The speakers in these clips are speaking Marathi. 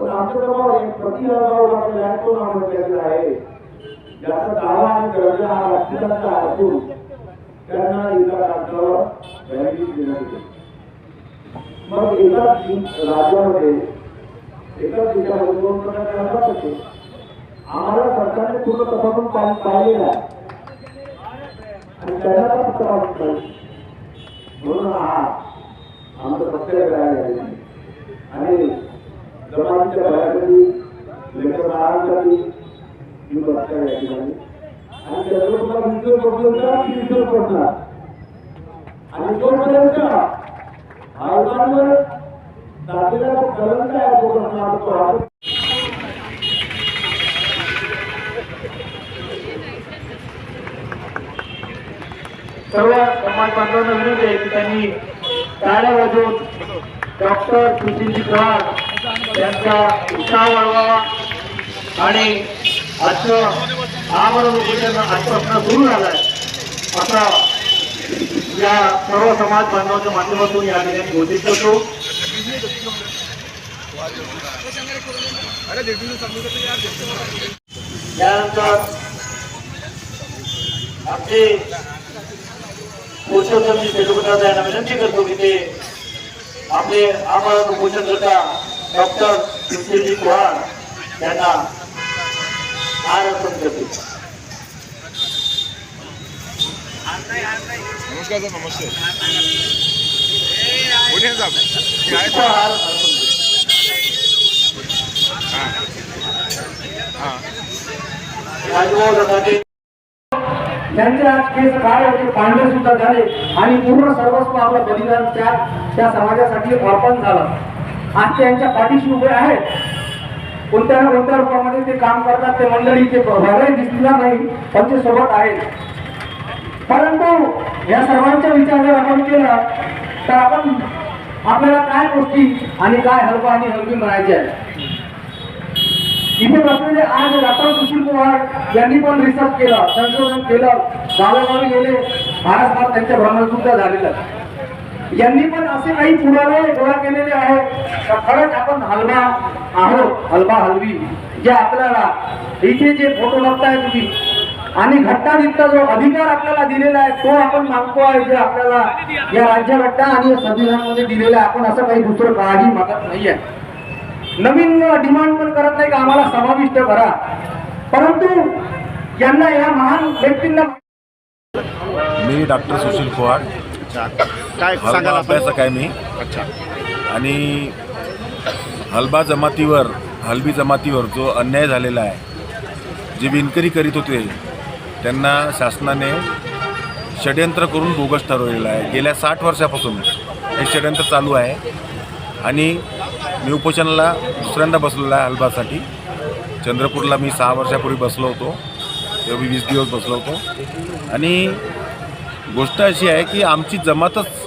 पण आमचं एक प्रतिभागावर आपल्या लँडफोन नावाचं आहे. ज्याचा दावा आणि दर्जा हा राज्याचा असून त्यांना एका राज्यावर व्हॅलिडिटी देण्यात येते. मग एकाच राज्यामध्ये एकाच देशामध्ये दोन प्रकारचे असतात होते. आम्हाला सरकारने पूर्ण तपासून पाह- पाहिलेलं आहे. आणि त्यांना पण तपासून पाहिजे म्हणून हा आमचं प्रत्येक आणि जमातीच्या भयासाठी लेकर बाळांसाठी मी बघता या ठिकाणी आणि त्याचं तुम्हाला विजय पडलं की विजय पडणार? आणि जोपर्यंत आयोगांवर टाकलेला तो कलंक आहे तो प्रश्न तो आपण सर्व समाज बांधवांना विनंती आहे की त्यांनी टाळ्या वाजवून डॉक्टर सुशीलजी पवार यांचा उत्साह वाढवावा. आणि आजचं आमरण उपोषण आजपासून सुरू झालंय. असा या सर्व समाज बांधवांच्या माध्यमातून या ठिकाणी घोषित करतो त्यानंतर आमचे पुरुषोत्तमजी सेटुपत्राचा यांना विनंती करतो की ते आपले आमरण उपोषण करता डॉक्टर सुशीलजी पवार यांना हार अर्पण करतील नमस्कार सर नमस्ते. साहेब? राजभाऊ त्यांचे आज केस काय होते पांढरे सुद्धा झाले आणि पूर्ण सर्वस्व आपलं बलिदान त्या त्या समाजासाठी अर्पण झालं. आज ते यांच्या पाठीशी उभे आहेत. कोणत्या ना कोणत्या रूपामध्ये ते काम करतात ते मंडळी ते दिसणार नाही. पण ते सोबत आहेत. परंतु या सर्वांचा विचार जर आपण केला तर आपण आपल्याला काय गोष्टी आणि काय हलवा आणि हलवी म्हणायचे आहे इथे बसलेले आज डॉक्टर सुशील कुमार यांनी पण रिसर्च केलं संशोधन केलं. गावोगावी गेले. भारतभर त्यांच्या भ्रमण सुद्धा झालेलं. यांनी पण असे काही पुरावे गोळा केलेले आहेत. का खरंच आपण हलवा आहोत हलवा हलवी जे आपल्याला इथे जे फोटो बघताय तुम्ही आणि घटनानित्य जो अधिकार आपल्याला दिलेला आहे तो आपण मागतो आहे जे आपल्याला या राज्यघटना आणि या संविधानामध्ये दिलेला आहे. आपण असं काही दुसरं काही मागत नाहीये. नवीन डिमांड पण करत नाही का आम्हाला? समाविष्ट करा. परंतु यांना या महान व्यक्तींना मी डॉक्टर सुशील पवार काय हलबा सांगाल आपण? अभ्यासक आहे मी. अच्छा. आणि हलबा जमातीवर हलबी जमातीवर जो अन्याय झालेला आहे जे विणकरी करीत होते त्यांना शासनाने षडयंत्र करून बोगस ठरवलेलं आहे. गेल्या साठ वर्षापासून हे षडयंत्र चालू आहे. आणि मी उपोषणाला दुसऱ्यांदा बसलेला आहे हलबासाठी चंद्रपूरला मी सहा वर्षापूर्वी बसलो होतो. तेव्हा मी वीस दिवस बसलो होतो. आणि गोष्ट अशी आहे की आमची जमातच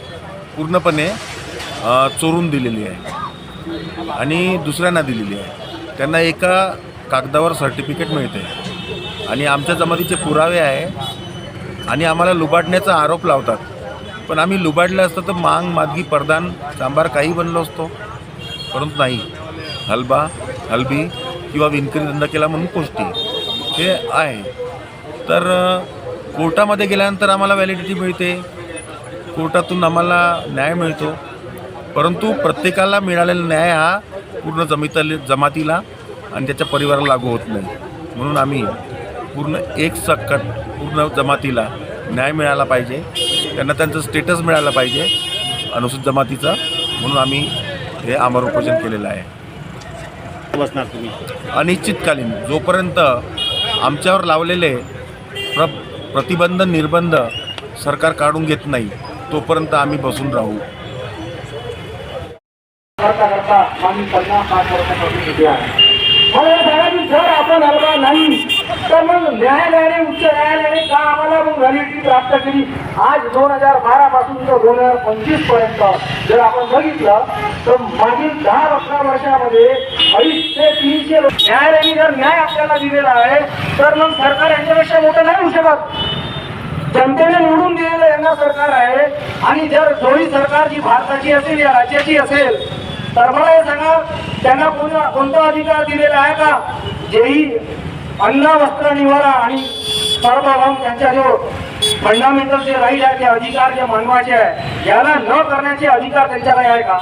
पूर्णपणे चोरून दिलेली आहे. आणि दुसऱ्यांना दिलेली आहे. त्यांना एका कागदावर सर्टिफिकेट मिळते. आणि आमच्या जमातीचे पुरावे आहे. आणि आम्हाला लुबाडण्याचा आरोप लावतात. पण आम्ही लुबाडलं असतं तर मांग मादगी परदान सांबार काही बनलो असतो. परंतु नाही. हलबा हलबी किंवा विणकरी धंदा केला म्हणून गोष्टी हे आहे. तर कोर्टामध्ये गेल्यानंतर आम्हाला व्हॅलिडिटी मिळते. कोर्टातून आम्हाला न्याय मिळतो. परंतु प्रत्येकाला मिळालेला न्याय हा पूर्ण जमिताले जमातीला आणि त्याच्या परिवाराला लागू होत नाही. म्हणून आम्ही पूर्ण एक सकट पूर्ण जमातीला न्याय मिळाला पाहिजे. त्यांना त्यांचं स्टेटस मिळालं पाहिजे. अनुसूचित जमातीचं. म्हणून आम्ही हे आमरण उपोषण केलेलं आहे. बसणार तुम्ही? अनिश्चितकालीन जोपर्यंत आमच्यावर लावलेले प्र प्रतिबंध निर्बंध सरकार काढून घेत नाही तोपर्यंत आम्ही बसून राहू. करता करता आम्ही जर आपण हलवा नाही तर मग न्यायालयाने उच्च न्यायालयाने का आम्हाला मग व्हॅलिडिटी प्राप्त केली? आज दोन हजार बारा पासून तर दोन हजार पंचवीसपर्यंत जर आपण बघितलं तर मागील दहा अकरा वर्षामध्ये अडीच ते तीनशे न्यायालयाने जर न्याय आपल्याला दिलेला आहे तर मग सरकार यांच्यापेक्षा मोठं नाही होऊ शकत. जनतेने निवडून दिलेलं यांना सरकार आहे आणि जर जोडी सरकार जी भारताची असेल या राज्याची असेल तर मला हे सांगा त्यांना कोणता कोणता अधिकार दिलेला आहे का? जेही अन्न वस्त्र निवारा आणि सर्वभौम त्यांच्या जो फंडामेंटल जे राईट आहे ते अधिकार जे मानवाचे आहे याला न करण्याचे अधिकार त्यांच्याकडे आहे का?